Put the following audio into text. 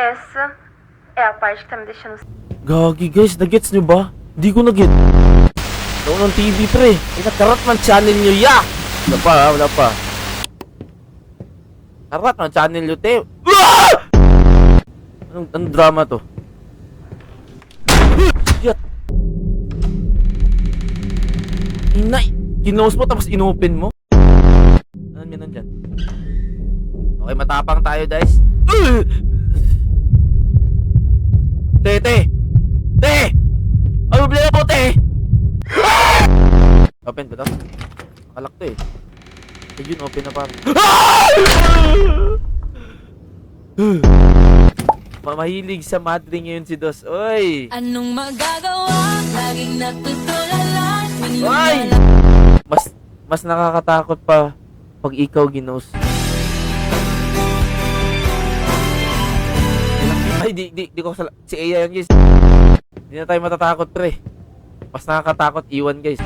Essa é a parte que tá me deixando Gagi guys, nagets nyo ba? Di ko naget. Noon ng TV pre. Inakarat man channel nyo ya! Wala pa ha, wala pa. Karat man channel nyo te. Ah! Anong, anong drama to? Shit! Inay! Kinose mo tapos inopen mo? Ano yan nandyan? Okay, matapang tayo guys. Uh! Te, te! Te! Ano problema mo, te? Ah! Open ba to? Nakalak to eh. Eh, yun, open na parang. Ma- Mahilig sa madre ngayon si Dos. Oy! Anong magagawa? Laging natutulala lumala- Mas mas nakakatakot pa pag ikaw ginos. Ay, di, di, di ko sala. Si Aya yan, guys. Hindi na tayo matatakot, pre. Mas nakakatakot, iwan, guys.